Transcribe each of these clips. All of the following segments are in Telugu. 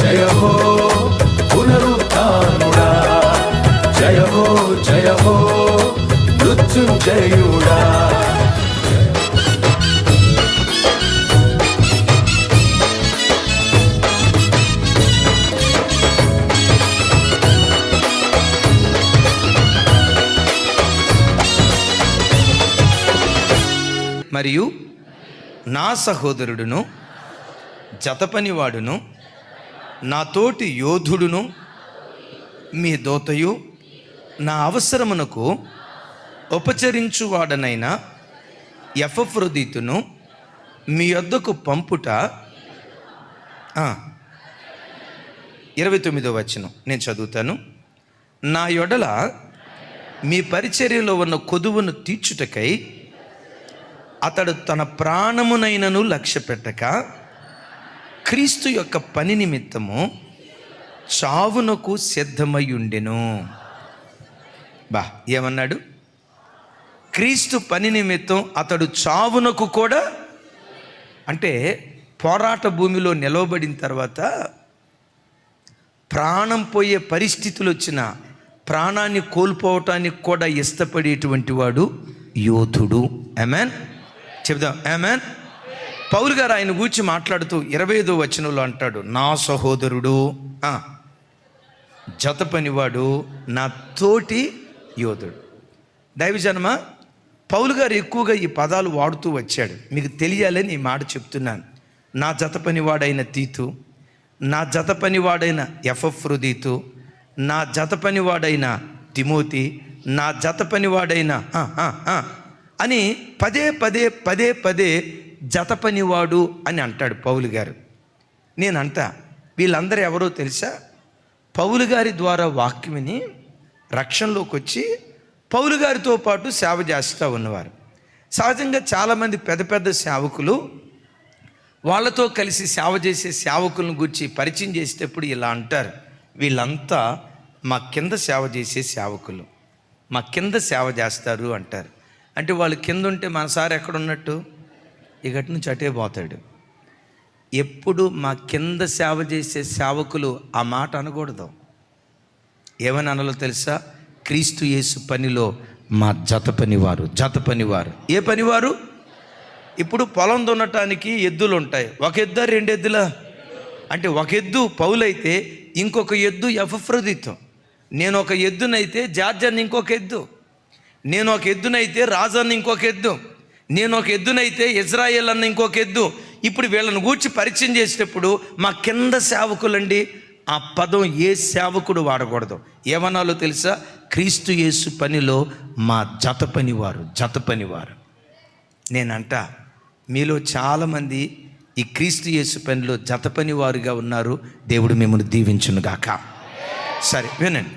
జయ హో పునరుత్నుడా జయ హో జయ హో మృత్యుంజయుడా. మరియు నా సహోదరుడును జతపనివాడును నా తోటి యోధుడును మీ దోతయు నా అవసరమునకు ఉపచరించువాడనైన ఎఫ్రదీతును మీ వద్దకు పంపుట. ఇరవై తొమ్మిదో వచనం నేను చదువుతాను. నా యొడల మీ పరిచర్యలో ఉన్న కొదువును తీర్చుటకై అతడు తన ప్రాణమునైనను లక్ష్య పెట్టక క్రీస్తు యొక్క పని నిమిత్తము చావునకు సిద్ధమై ఉండెను బా ఏమన్నాడు? క్రీస్తు పని నిమిత్తం అతడు చావునకు కూడా అంటే పోరాట భూమిలో నిలవబడిన తర్వాత ప్రాణం పోయే పరిస్థితులు వచ్చిన ప్రాణాన్ని కోల్పోవటానికి కూడా ఇష్టపడేటువంటి వాడు యోధుడు. అమెన్ చెప్దాం. అమెన్ పౌలు గారు ఆయన గూర్చి మాట్లాడుతూ ఇరవై ఐదో వచనంలో అంటాడు నా సహోదరుడు జత పనివాడు నా తోటి యోధుడు. దైవజనమ పౌలు గారు ఎక్కువగా ఈ పదాలు వాడుతూ వచ్చాడు. మీకు తెలియాలని ఈ మాట చెప్తున్నాను. నా జత పనివాడైన తీతు నా జత పనివాడైన ఎఫ్రదీతు నా జత పనివాడైన తిమోతి నా జత పనివాడైన అని పదే పదే పదే పదే జత పనివాడు అని అంటాడు పౌలు గారు. నేనంట వీళ్ళందరూ ఎవరో తెలుసా? పౌలు గారి ద్వారా వాక్యం విని రక్షణలోకి వచ్చి పౌలు గారితో పాటు సేవ చేస్తూ ఉన్నవారు. సహజంగా చాలామంది పెద్ద పెద్ద సేవకులు వాళ్ళతో కలిసి సేవ చేసే సేవకులను గురించి పరిచయం చేసేటప్పుడు ఇలా అంటారు. వీళ్ళంతా మా కింద సేవ చేసే సేవకులు మా కింద సేవ చేస్తారు అంటారు. అంటే వాళ్ళు కింద ఉంటే మన సార్ ఎక్కడ ఉన్నట్టు ఇకటి నుంచి అటే పోతాడు. ఎప్పుడు మా కింద సేవ చేసే సేవకులు ఆ మాట అనకూడదు. ఏమని అనాలో తెలుసా? క్రీస్తు యేసు పనిలో మా జత పనివారు జత పనివారు. ఏ పనివారు? ఇప్పుడు పొలం దున్నటానికి ఎద్దులు ఉంటాయి. ఒక ఎద్దు రెండు ఎద్దులా? అంటే ఒక ఎద్దు పౌలైతే ఇంకొక ఎద్దు ఎఫ్రదితం. నేను ఒక ఎద్దునైతే జార్జన్ ఇంకొక ఎద్దు. నేను ఒక ఎద్దునైతే రాజన్ ఇంకొక ఎద్దు. నేను ఒక ఎద్దునైతే ఇజ్రాయెల్ అన్న ఇంకొక ఎద్దు. ఇప్పుడు వీళ్ళని గూర్చి పరిచయం చేసేటప్పుడు మా కింద సేవకులండి ఆ పదం ఏ సేవకుడు వాడకూడదు. ఏమనాలో తెలుసా? క్రీస్తు యేసు పనిలో మా జత పనివారు జత పనివారు. నేనంట మీలో చాలామంది ఈ క్రీస్తు యేసు పనిలో జత పనివారుగా ఉన్నారు. దేవుడు మిమ్మల్ని దీవించునుగాక సరే వినండి.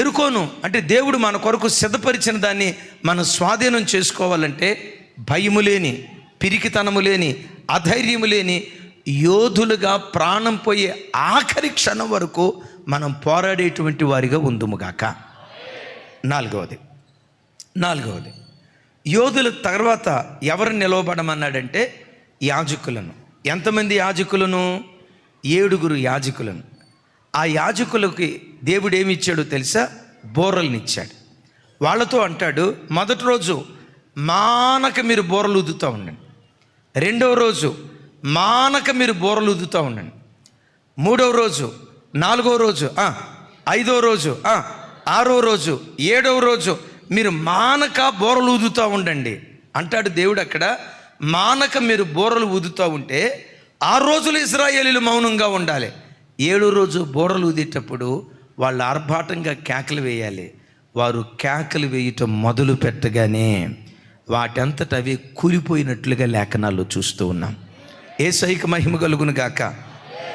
ఎరుకోను అంటే దేవుడు మన కొరకు సిద్ధపరిచిన దాన్ని మనం స్వాధీనం చేసుకోవాలంటే భయము లేని పిరికితనము లేని అధైర్యము లేని యోధులుగా ప్రాణం పోయే ఆఖరి క్షణం వరకు మనం పోరాడేటువంటి వారిగా ఉందుముగాక. నాలుగవది. నాలుగవది. యోధుల తర్వాత ఎవరు నిలవబడమన్నాడంటే యాజకులను. ఎంతమంది యాజకులను? ఏడుగురు యాజకులను. ఆ యాజకులకి దేవుడు ఏమి ఇచ్చాడో తెలుసా? బోరల్నిచ్చాడు వాళ్ళతో అంటాడు మొదటి రోజు మానక మీరు బోరలు ఊదుతూ ఉండండి. రెండవ రోజు మానక మీరు బోరలు ఊదుతూ ఉండండి. మూడవ రోజు నాలుగవ రోజు ఐదవ రోజు ఆరో రోజు ఏడవ రోజు మీరు మానక బోరలు ఊదుతూ ఉండండి. అంటాడు దేవుడు అక్కడ మానక మీరు బోరలు ఊదుతూ ఉంటే ఆ రోజులు ఇస్రాయేలీలు మౌనంగా ఉండాలి. ఏడో రోజు బోరలు ఊదేటప్పుడు వాళ్ళు ఆర్భాటంగా కేకలు వేయాలి. వారు కేకలు వేయటం మొదలు పెట్టగానే వాటంతట అవి కూలిపోయినట్లుగా లేఖనాల్లో చూస్తూ ఉన్నాం. ఏ సైక మహిమ కలుగును గాక.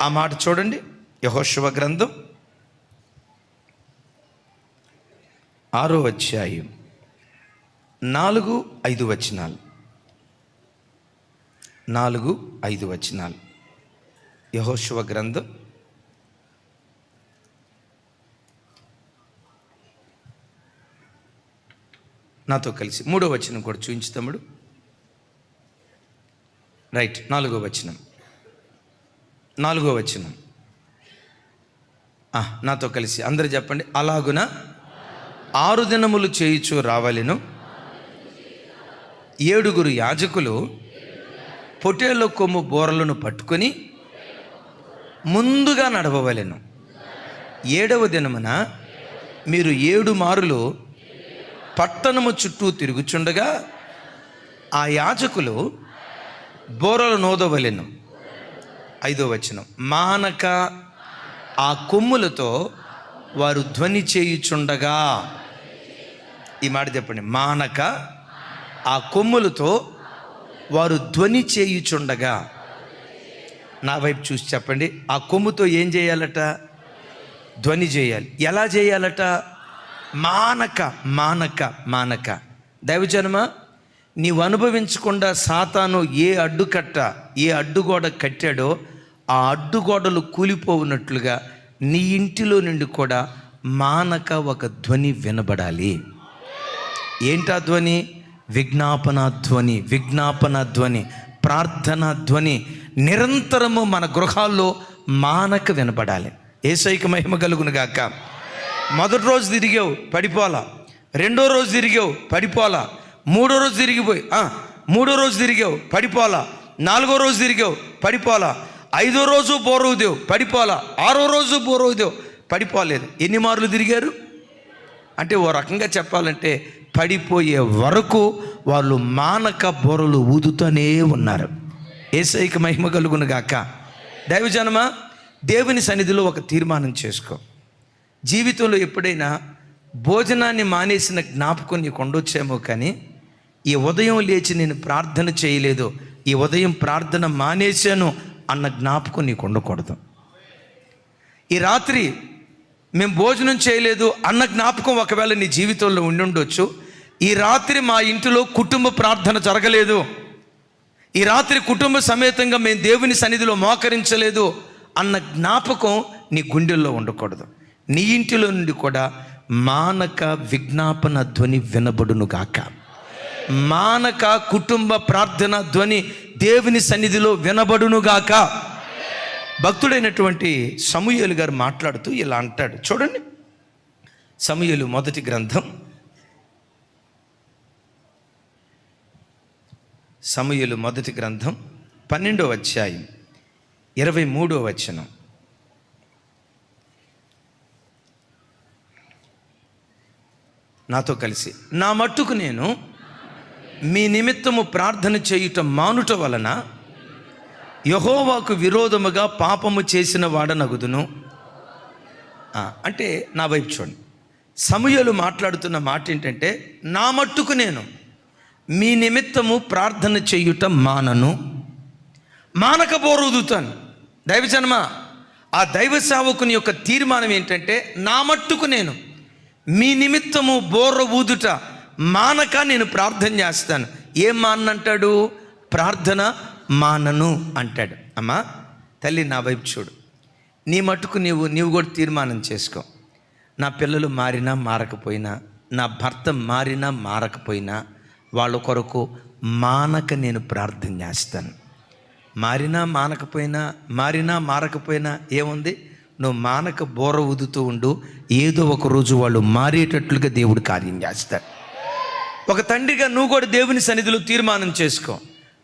ఆ మాట చూడండి. యహోశివ గ్రంథం ఆరో అధ్యాయం నాలుగు ఐదు వచనాలు. నాలుగు ఐదు వచనాలు. యహోశివ గ్రంథం నాతో కలిసి. మూడో వచనం కూడా చూపించు తమ్ముడు. రైట్ నాలుగో వచనం. నాలుగో వచనం. నాతో కలిసి. అందరు చెప్పండి అలాగున ఆరు దినములు చేయుచు రావాలెను. ఏడుగురు యాజకులు పొటేళ్ళ కొమ్ము బోరలను పట్టుకొని ముందుగా నడవవలెను. ఏడవ దినమున మీరు ఏడు మారులు పట్టణము చుట్టూ తిరుగుచుండగా ఆ యాజకులు బోరలు నోదవలెను. ఐదో వచనం. మానక ఆ కొమ్ములతో వారు ధ్వని చేయుచుండగా. ఈ మాట చెప్పండి. మానక ఆ కొమ్ములతో వారు ధ్వని చేయుచుండగా. నా వైపు చూసి చెప్పండి. ఆ కొమ్ముతో ఏం చేయాలట? ధ్వని చేయాలి. ఎలా చేయాలట? మానక మానక మానక. దైవజనమ నీవు అనుభవించకుండా సాతాను ఏ అడ్డుకట్ట ఏ అడ్డుగోడ కట్టాడో ఆ అడ్డుగోడలు కూలిపోవున్నట్లుగా నీ ఇంటిలో నుండి కూడా మానక ఒక ధ్వని వినబడాలి. ఏంటా ధ్వని? విజ్ఞాపన ధ్వని విజ్ఞాపన ధ్వని ప్రార్థన ధ్వని. నిరంతరము మన గృహాల్లో మానక వినపడాలి ఏసైక మహిమ కలుగునుగాక. గాక మొదటి రోజు తిరిగావు పడిపోలా రెండో రోజు తిరిగావు పడిపోలా మూడో రోజు తిరిగిపోయి మూడో రోజు తిరిగావు పడిపోలా నాలుగో రోజు తిరిగావు పడిపోలా ఐదో రోజు బోరవుదేవు పడిపోలా ఆరో రోజు బోరవుదేవు పడిపోలేదు ఎన్ని మార్లు తిరిగారు? అంటే ఓ రకంగా చెప్పాలంటే పడిపోయే వరకు వాళ్ళు మానక బొరలు ఊదుతూనే ఉన్నారు. ఏసైకి మహిమ కలుగును గాక దైవజనమ దేవుని సన్నిధిలో ఒక తీర్మానం చేసుకో. జీవితంలో ఎప్పుడైనా భోజనాన్ని మానేసిన జ్ఞాపకం నీకు ఉండొచ్చేమో కానీ ఈ ఉదయం లేచి నేను ప్రార్థన చేయలేదు ఈ ఉదయం ప్రార్థన మానేశాను అన్న జ్ఞాపకం నీకు ఉండకూడదు. ఈ రాత్రి మేము భోజనం చేయలేదు అన్న జ్ఞాపకం ఒకవేళ నీ జీవితంలో ఉండి ఉండొచ్చు. ఈ రాత్రి మా ఇంటిలో కుటుంబ ప్రార్థన జరగలేదు. ఈ రాత్రి కుటుంబ సమేతంగా మేము దేవుని సన్నిధిలో మోకరించలేదు అన్న జ్ఞాపకం నీ గుండెల్లో ఉండకూడదు. నీ ఇంటిలో నుండి కూడా మానక విజ్ఞాపన ధ్వని వినబడును గాక. మానక కుటుంబ ప్రార్థన ధ్వని దేవుని సన్నిధిలో వినబడును గాక. భక్తుడైనటువంటి సమూహలు గారు మాట్లాడుతూ ఇలా అంటాడు. చూడండి. సమూహలు మొదటి గ్రంథం. సమూయేలు మొదటి గ్రంథం పన్నెండో అధ్యాయం ఇరవై మూడో వచనం. నాతో కలిసి. నా మట్టుకు నేను మీ నిమిత్తము ప్రార్థన చేయుట మానుట వలన యహోవాకు విరోధముగా పాపము చేసిన వాడనగుదును. అంటే నా వైపు చూడండి. సమయలు మాట్లాడుతున్న మాట ఏంటంటే నా మట్టుకు నేను మీ నిమిత్తము ప్రార్థన చేయుట మానను. మానక బోరుదుతాను దైవజన్మ ఆ దైవ సేవకుని యొక్క తీర్మానం ఏంటంటే నా మట్టుకు నేను మీ నిమిత్తము బోర్ర ఊదుట మానక నేను ప్రార్థన చేస్తాను. ఏం మానంటాడు ప్రార్థన మానను అంటాడు. అమ్మా తల్లి నా వైపు చూడు. నీ మటుకు నీవు నీవు కూడా తీర్మానం చేసుకో. నా పిల్లలు మారినా మారకపోయినా నా భర్త మారినా మారకపోయినా వాళ్ళ కొరకు మానక నేను ప్రార్థన చేస్తాను. మారినా మానకపోయినా మారినా మారకపోయినా ఏముంది? నువ్వు మానక బోర ఊదుతూ ఉండు ఏదో ఒక రోజు వాళ్ళు మారేటట్లుగా దేవుడు కార్యం చేస్తాడు ఒక తండ్రిగా నువ్వు కూడా దేవుని సన్నిధిలో తీర్మానం చేసుకో.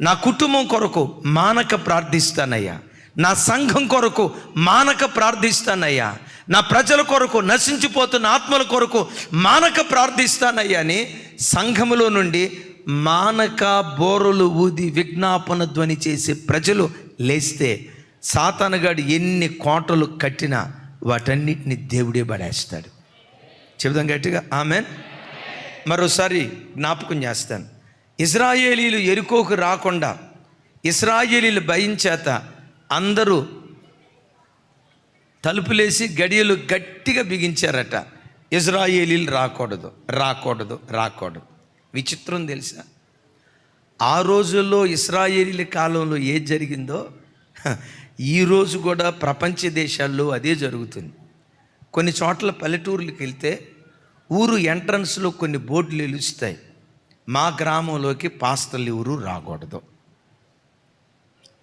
నా కుటుంబం కొరకు మానక ప్రార్థిస్తానయ్యా. నా సంఘం కొరకు మానక ప్రార్థిస్తానయ్యా. నా ప్రజల కొరకు నశించిపోతున్న ఆత్మల కొరకు మానక ప్రార్థిస్తానయ్యా అని సంఘములో నుండి మానక బోరలు ఊది విజ్ఞాపన ధ్వని చేసే ప్రజలు లేస్తే సాతానగాడు ఎన్ని కోటలు కట్టినా వాటన్నిటిని దేవుడే పడేస్తాడు. చెబుదాం గట్టిగా ఆమెన్. మరోసారి జ్ఞాపకం చేస్తాను. ఇజ్రాయేలీలు ఎరుకోకు రాకుండా ఇస్రాయేలీలు భయం చేత అందరూ తలుపులేసి గడియలు గట్టిగా బిగించారట. ఇజ్రాయేలీలు రాకూడదు రాకూడదు రాకూడదు. విచిత్రం తెలుసా? ఆ రోజుల్లో ఇస్రాయేలీల కాలంలో ఏది జరిగిందో? ఈరోజు ఈ రోజు కూడా ప్రపంచ దేశాల్లో అదే జరుగుతుంది. కొన్ని చోట్ల పల్లెటూర్లకు వెళ్తే ఊరు ఎంట్రన్స్లో కొన్ని బోర్డులు నిలుస్తాయి. మా గ్రామంలోకి పాస్తలు ఎవరు రాకూడదు.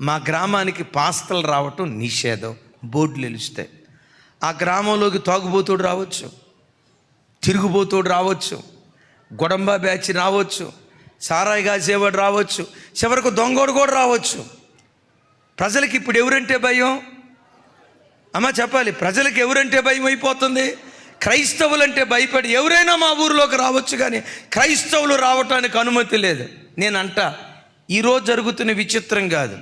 మా గ్రామానికి పాస్తలు రావటం నిషేధం. బోర్డులు నిలుస్తాయి. ఆ గ్రామంలోకి తాగుబోతుడు రావచ్చు. తిరుగుబోతుడు రావచ్చు. గొడంబా బ్యాచ్ రావచ్చు. సారాయి కాసేవాడు రావచ్చు. చివరకు దొంగోడు కూడా రావచ్చు. ప్రజలకి ఇప్పుడు ఎవరంటే భయం? అమ్మ చెప్పాలి. ప్రజలకు ఎవరంటే భయం అయిపోతుంది? క్రైస్తవులంటే భయపడి ఎవరైనా మా ఊరిలోకి రావచ్చు కానీ క్రైస్తవులు రావటానికి అనుమతి లేదు. నేను అంట ఈరోజు జరుగుతున్న విచిత్రం కాదు.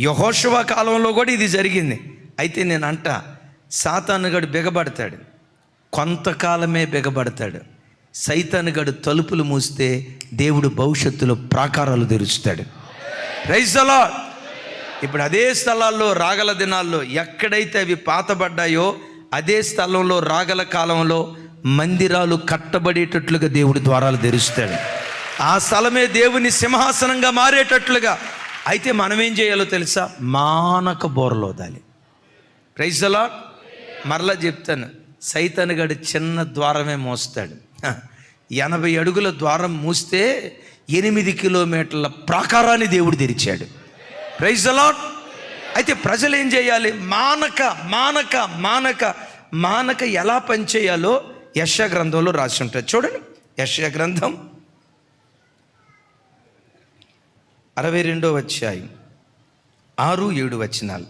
యహోశవ కాలంలో కూడా ఇది జరిగింది. అయితే నేను అంట సాతానుగడు బిగబడతాడు. కొంతకాలమే బిగబడతాడు. సైతానుగడు తలుపులు మూస్తే దేవుడు భవిష్యత్తులో ప్రాకారాలు తెరుస్తాడు. రైస్ అలాడ్ ఇప్పుడు అదే స్థలాల్లో రాగల దినాల్లో ఎక్కడైతే అవి పాతబడ్డాయో అదే స్థలంలో రాగల కాలంలో మందిరాలు కట్టబడేటట్లుగా దేవుడి ద్వారాలు తెరుస్తాడు. ఆ స్థలమే దేవుని సింహాసనంగా మారేటట్లుగా. అయితే మనం ఏం చేయాలో తెలుసా? మానక బోరలోదాలి ప్రైజ్ అలా మరలా చెప్తాను. సైతన్గడు చిన్న ద్వారమే మోస్తాడు. ఎనభై అడుగుల ద్వారం మూస్తే ఎనిమిది కిలోమీటర్ల ప్రాకారాన్ని దేవుడు తెరిచాడు. ప్రైజ్ అలాట్ అయితే ప్రజలు ఏం చేయాలి? మానక మానక మానక మానక ఎలా పనిచేయాలో యశ గ్రంథంలో రాసి ఉంటుంది చూడండి యశ గ్రంథం అరవై రెండో అధ్యాయం ఆరు ఏడు వచనాలు.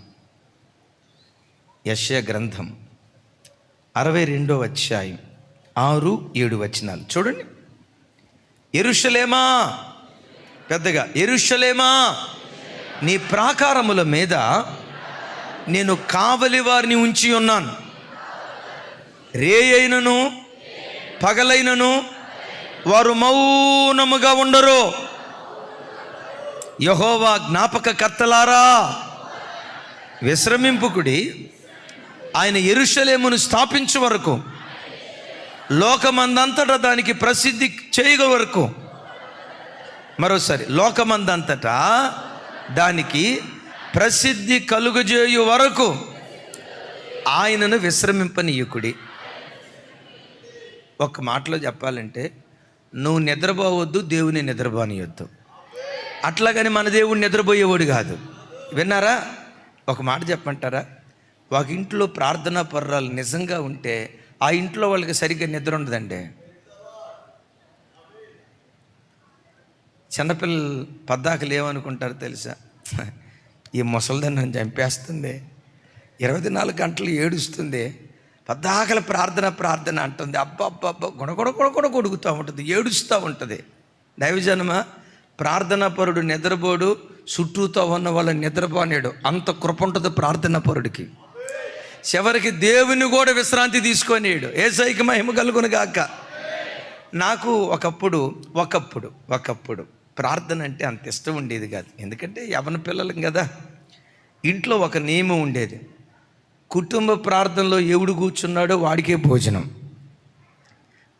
యశ గ్రంథం అరవై రెండో అధ్యాయం ఆరు ఏడు వచనాలు. చూడండి. ఎరుషలేమా? పెద్దగా ఎరుషలేమా? నీ ప్రాకారముల మీద నేను కావలి వారిని ఉంచి ఉన్నాను. రే అయినను పగలైనను వారు మౌనముగా ఉండరు. యహోవా జ్ఞాపక కర్తలారా విశ్రమింపుకుడి ఆయన ఎరుషలేమును స్థాపించే వరకు లోకమందంతటా దానికి ప్రసిద్ధి చేయగ వరకు. మరోసారి లోకమందంతటా దానికి ప్రసిద్ధి కలుగజేయు వరకు ఆయనను విశ్రమింపనీయకుడి. ఒక మాటలో చెప్పాలంటే నువ్వు నిద్రపోవద్దు దేవుని నిద్రపోనియొద్దు. అట్లాగని మన దేవుడు నిద్రపోయేవాడు కాదు. విన్నారా? ఒక మాట చెప్పంటారా ఒక ఇంట్లో ప్రార్థనా పర్రాలు నిజంగా ఉంటే ఆ ఇంట్లో వాళ్ళకి సరిగ్గా నిద్ర ఉండదండి. చిన్నపిల్లలు పద్దాకలు ఏమనుకుంటారు తెలుసా? ఈ ముసలిదని నన్ను చంపేస్తుంది. ఇరవై నాలుగు గంటలు ఏడుస్తుంది. పద్దాకల ప్రార్థన ప్రార్థన అంటుంది. అబ్బా అబ్బా అబ్బా గుణగొడ గుణగొడ కొడుకుతూ ఉంటుంది. ఏడుస్తూ ఉంటుంది. దైవజనమ ప్రార్థన పరుడు నిద్రపోడు చుట్టూతో ఉన్న వాళ్ళ నిద్రపోనేడు. అంత కృప ఉంటుంది పరుడికి చివరికి దేవుని కూడా విశ్రాంతి తీసుకొనేడు. ఏ సైకి మహిమ కలుగును గాక. నాకు ఒకప్పుడు ఒకప్పుడు ఒకప్పుడు ప్రార్థన అంటే అంత ఇష్టం ఉండేది కాదు. ఎందుకంటే యవన పిల్లలం కదా. ఇంట్లో ఒక నియమం ఉండేది. కుటుంబ ప్రార్థనలో ఎవడు కూర్చున్నాడో వాడికే భోజనం.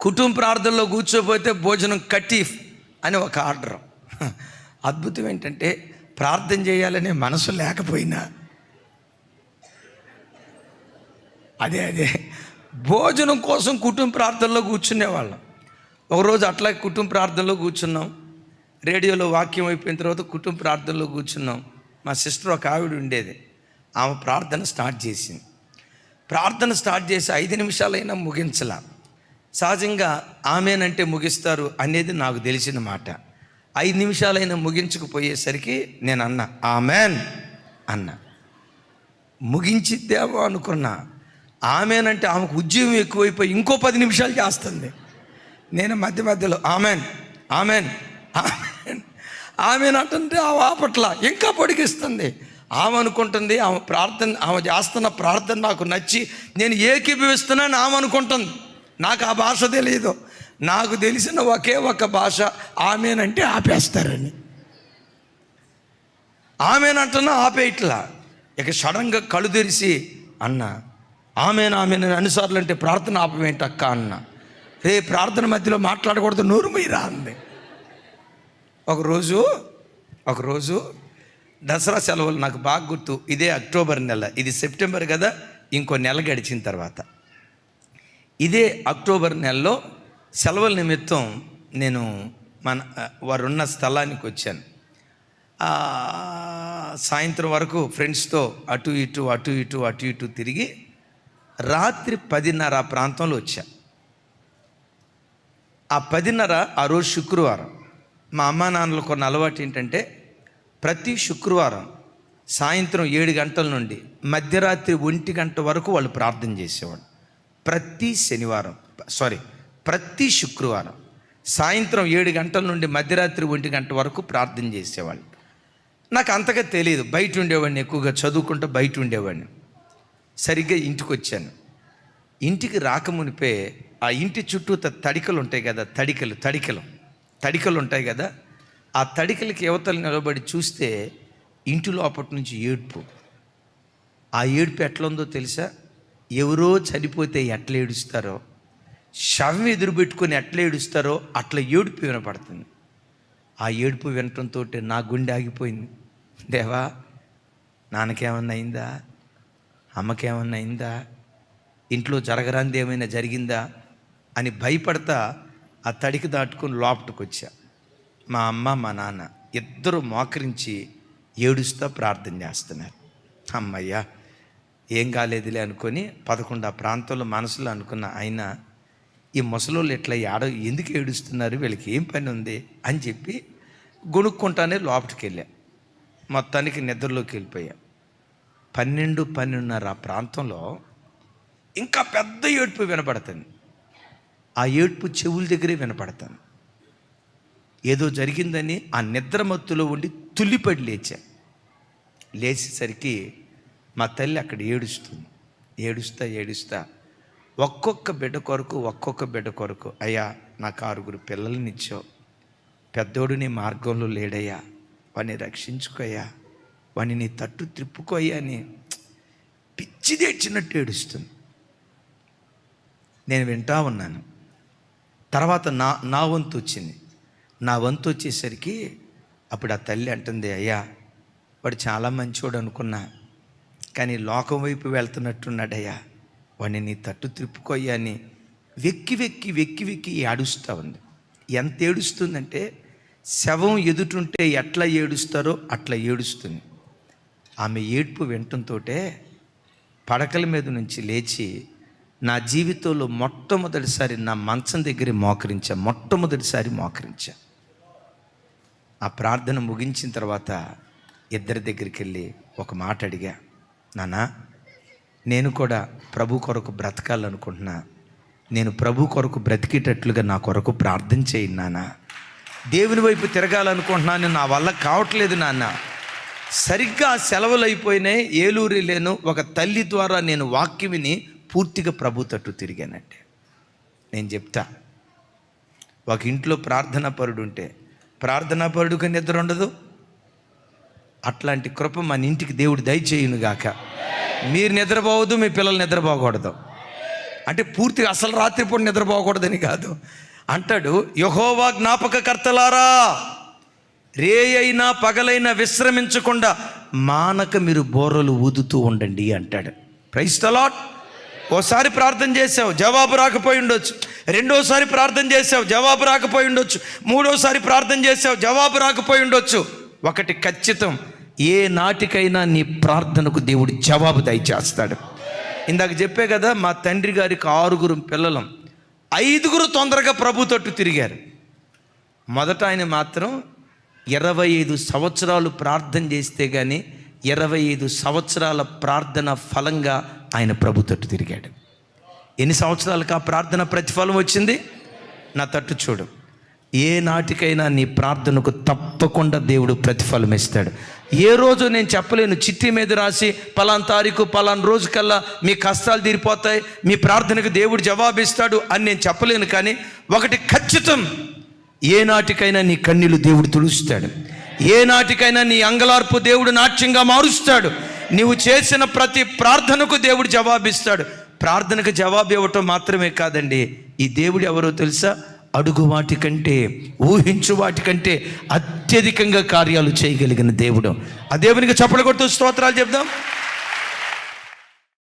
కుటుంబ ప్రార్థనలో కూర్చోపోతే భోజనం కటీఫ్ అని ఒక ఆర్డర్. అద్భుతం ఏంటంటే ప్రార్థన చేయాలనే మనసు లేకపోయినా. అదే అదే. భోజనం కోసం కుటుంబ ప్రార్థనలో కూర్చునేవాళ్ళం. ఒకరోజు అట్లా కుటుంబ ప్రార్థనలో కూర్చున్నాం. రేడియోలో వాక్యం అయిపోయిన తర్వాత కుటుంబ ప్రార్థనలో కూర్చున్నాం. మా సిస్టర్ ఒక ఆవిడ ఉండేది. ఆమె ప్రార్థన స్టార్ట్ చేసింది. ప్రార్థన స్టార్ట్ చేసి ఐదు నిమిషాలైనా ముగించలా. సహజంగా ఆమెనంటే ముగిస్తారు అనేది నాకు తెలిసిన మాట. ఐదు నిమిషాలైనా ముగించకపోయేసరికి నేను అన్నా ఆమెన్ అన్నా. ముగించిద్దేమో అనుకున్నా. ఆమెనంటే ఆమెకు ఉద్యోగం ఎక్కువైపోయి ఇంకో పది నిమిషాలు చేస్తుంది. నేను మధ్య మధ్యలో ఆమెన్ ఆమెన్ ఆమెన్ ఆమె అంటుంటే ఆమె ఆపట్ల ఇంకా పొడిగిస్తుంది. ఆమె అనుకుంటుంది ఆమె ప్రార్థన ఆమె చేస్తున్న ప్రార్థన నాకు నచ్చి నేను ఏకీభవిస్తున్నాను ఆమె అనుకుంటుంది. నాకు ఆ భాష తెలియదు నాకు తెలిసిన ఒకే ఒక భాష ఆమెనంటే ఆపేస్తారని. ఆమెనంటున్నా ఆపేయట్లా. ఇక సడన్గా కళ్ళు తెరిచి అన్న ఆమెను ఆమెను అన్నిసార్లు అంటే ప్రార్థన ఆపమేంటక్క అన్న. రే ప్రార్థన మధ్యలో మాట్లాడకూడదు నోరు మీరా అంది. ఒకరోజు ఒకరోజు దసరా సెలవులు నాకు బాగా గుర్తు. ఇదే అక్టోబర్ నెల. ఇది సెప్టెంబర్ కదా ఇంకో నెల గడిచిన తర్వాత. ఇదే అక్టోబర్ నెలలో సెలవుల నిమిత్తం నేను మన వారు ఉన్న స్థలానికి వచ్చాను. సాయంత్రం వరకు ఫ్రెండ్స్తో అటు ఇటు అటు ఇటు అటు ఇటు తిరిగి రాత్రి పదిన్నర ఆ ప్రాంతంలో వచ్చా. ఆ పదిన్నర ఆ రోజు శుక్రవారం. మా అమ్మా నాన్నలు కొన్ని అలవాటు ఏంటంటే ప్రతి శుక్రవారం సాయంత్రం ఏడు గంటల నుండి మధ్యరాత్రి ఒంటి గంట వరకు వాళ్ళు ప్రార్థన చేసేవాడు ప్రతి శనివారం సారీ ప్రతి శుక్రవారం సాయంత్రం ఏడు గంటల నుండి మధ్యరాత్రి ఒంటి గంట వరకు ప్రార్థన చేసేవాళ్ళు. నాకు అంతగా తెలియదు బయట ఉండేవాడిని ఎక్కువగా చదువుకుంటూ బయట ఉండేవాడిని. సరిగ్గా ఇంటికి వచ్చాను ఇంటికి రాకమునిపే ఆ ఇంటి చుట్టూ తడికలు ఉంటాయి కదా తడికలు తడికలు. తడికలు ఉంటాయి కదా ఆ తడికలకి యువతలు నిలబడి చూస్తే ఇంటి లోపటి నుంచి ఏడుపు. ఆ ఏడుపు ఎట్లా ఉందో తెలుసా? ఎవరో చనిపోతే ఎట్లా ఏడుస్తారో శవం ఎదురు పెట్టుకొని ఎట్లా ఏడుస్తారో అట్లా ఏడుపు వినపడుతుంది. ఆ ఏడుపు వినటంతో నా గుండె ఆగిపోయింది. దేవా నాన్నకేమన్నా అయిందా? అమ్మకేమన్నా అయిందా? ఇంట్లో జరగరాంది ఏమైనా జరిగిందా? అని భయపడతా ఆ తడికి దాటుకొని లోపటికి వచ్చా మా అమ్మ మా నాన్న ఇద్దరు మోకరించి ఏడుస్తూ ప్రార్థన చేస్తున్నారు. అమ్మయ్యా ఏం కాలేదులే అనుకొని పదకొండు ఆ ప్రాంతంలో మనసులో అనుకున్న ఆయన ఈ ముసలోళ్ళు ఇట్లా ఏడ ఎందుకు ఏడుస్తున్నారు వీళ్ళకి ఏం పని ఉంది అని చెప్పి గొనుక్కుంటానే లోపలికి వెళ్ళా మొత్తానికి నిద్రలోకి వెళ్ళిపోయా. పన్నెండు పన్నెండున్నర ఆ ప్రాంతంలో ఇంకా పెద్ద ఏడుపు వినపడుతుంది. ఆ ఏడ్పు చెవుల దగ్గరే వినపడతాను. ఏదో జరిగిందని ఆ నిద్రమత్తులో ఉండి తుల్లిపడి లేచా. లేచేసరికి మా తల్లి అక్కడ ఏడుస్తుంది. ఏడుస్తా ఏడుస్తా. ఒక్కొక్క బిడ్డ కొరకు ఒక్కొక్క బిడ్డ కొరకు అయ్యా నాకు ఆరుగురు పిల్లల్నిచ్చావు పెద్దోడు నీ మార్గంలో లేడయ్యా. వాడిని రక్షించుకోయ్యా. వాడిని నీ తట్టు త్రిప్పుకోయ్యా అని పిచ్చి తెచ్చినట్టు ఏడుస్తుంది. నేను వింటా ఉన్నాను. తర్వాత నా నా వంతు వచ్చింది. నా వంతు వచ్చేసరికి అప్పుడు ఆ తల్లి అంటుంది అయ్యా వాడు చాలా మంచివాడు అనుకున్నా కానీ లోకం వైపు వెళ్తున్నట్టున్నాడయ్యా. వాడిని నీ తట్టు త్రిప్పుకోయ్యా అని వెక్కి వెక్కి వెక్కి వెక్కి ఏడుస్తూ ఉంది. ఎంత ఏడుస్తుందంటే శవం ఎదుటుంటే ఎట్లా ఏడుస్తారో అట్లా ఏడుస్తుంది. ఆమె ఏడుపు వినటంతో పడకల మీద నుంచి లేచి నా జీవితంలో మొట్టమొదటిసారి నా మంచం దగ్గర మోకరించా మొట్టమొదటిసారి మోకరించా. ఆ ప్రార్థన ముగించిన తర్వాత ఇద్దరి దగ్గరికి వెళ్ళి ఒక మాట అడిగా నానా నేను కూడా ప్రభు కొరకు బ్రతకాలనుకుంటున్నా. నేను ప్రభు కొరకు బ్రతికేటట్లుగా నా కొరకు ప్రార్థన చేయండి నాన్న. దేవుని వైపు తిరగాలనుకుంటున్నాను నా వల్ల కావట్లేదు నాన్న. సరిగ్గా సెలవులు అయిపోయినాయి ఏలూరి లేను ఒక తల్లి ద్వారా నేను వాక్యం విని పూర్తిగా ప్రభు తట్టు తిరిగానంటే. నేను చెప్తా. ఒక ఇంట్లో ప్రార్థనా పరుడు ఉంటే ప్రార్థనా పరుడుగా నిద్ర ఉండదు. అట్లాంటి కృప మన ఇంటికి దేవుడు దయచేయును గాక. మీరు నిద్రపోవద్దు మీ పిల్లలు నిద్రపోకూడదు. అంటే పూర్తిగా అసలు రాత్రిపూట నిద్రపోకూడదని కాదు. అంటాడు యహోవా జ్ఞాపకకర్తలారా రే అయినా పగలైనా విశ్రమించకుండా మానక మీరు బోర్రలు ఊదుతూ ఉండండి అంటాడు. ప్రైస్ తలాట్ ఓసారి ప్రార్థన చేసావు జవాబు రాకపోయి ఉండొచ్చు. రెండోసారి ప్రార్థన చేసావు జవాబు రాకపోయి ఉండొచ్చు. మూడోసారి ప్రార్థన చేసావు జవాబు రాకపోయి ఉండొచ్చు. ఒకటి ఖచ్చితం ఏ నాటికైనా నీ ప్రార్థనకు దేవుడు జవాబు దయచేస్తాడు. ఇందాక చెప్పే కదా మా తండ్రి గారికి ఆరుగురు పిల్లలం. ఐదుగురు తొందరగా ప్రభు తట్టు తిరిగారు. మొదట ఆయన మాత్రం ఇరవై ఐదు సంవత్సరాలు ప్రార్థన చేస్తే కానీ ఇరవై ఐదు సంవత్సరాల ప్రార్థన ఫలంగా ఆయన ప్రభు తట్టు తిరిగాడు. ఎన్ని సంవత్సరాలకు ఆ ప్రార్థన ప్రతిఫలం వచ్చింది? నా తట్టు చూడు. ఏ నాటికైనా నీ ప్రార్థనకు తప్పకుండా దేవుడు ప్రతిఫలం ఇస్తాడు. ఏ రోజు నేను చెప్పలేను చిట్టి మీద రాసి పలాన్ తారీఖు పలాన్ రోజు కల్లా మీ కష్టాలు తీరిపోతాయి మీ ప్రార్థనకు దేవుడు జవాబిస్తాడు అని నేను చెప్పలేను కానీ ఒకటి ఖచ్చితం ఏ నాటికైనా నీ కన్నీళ్ళు దేవుడు తుడుస్తాడు. ఏ నాటికైనా నీ అంగలార్పు దేవుడు నాట్యంగా మారుస్తాడు. నీవు చేసిన ప్రతి ప్రార్థనకు దేవుడు జవాబిస్తాడు. ప్రార్థనకు జవాబు ఇవ్వటం మాత్రమే కాదండి. ఈ దేవుడు ఎవరో తెలుసా? అడుగు వాటి కంటే ఊహించు వాటి కంటే అత్యధికంగా కార్యాలు చేయగలిగిన దేవుడు. ఆ దేవునికి చప్పలు కొడుతూ స్తోత్రాలు చెప్దాం.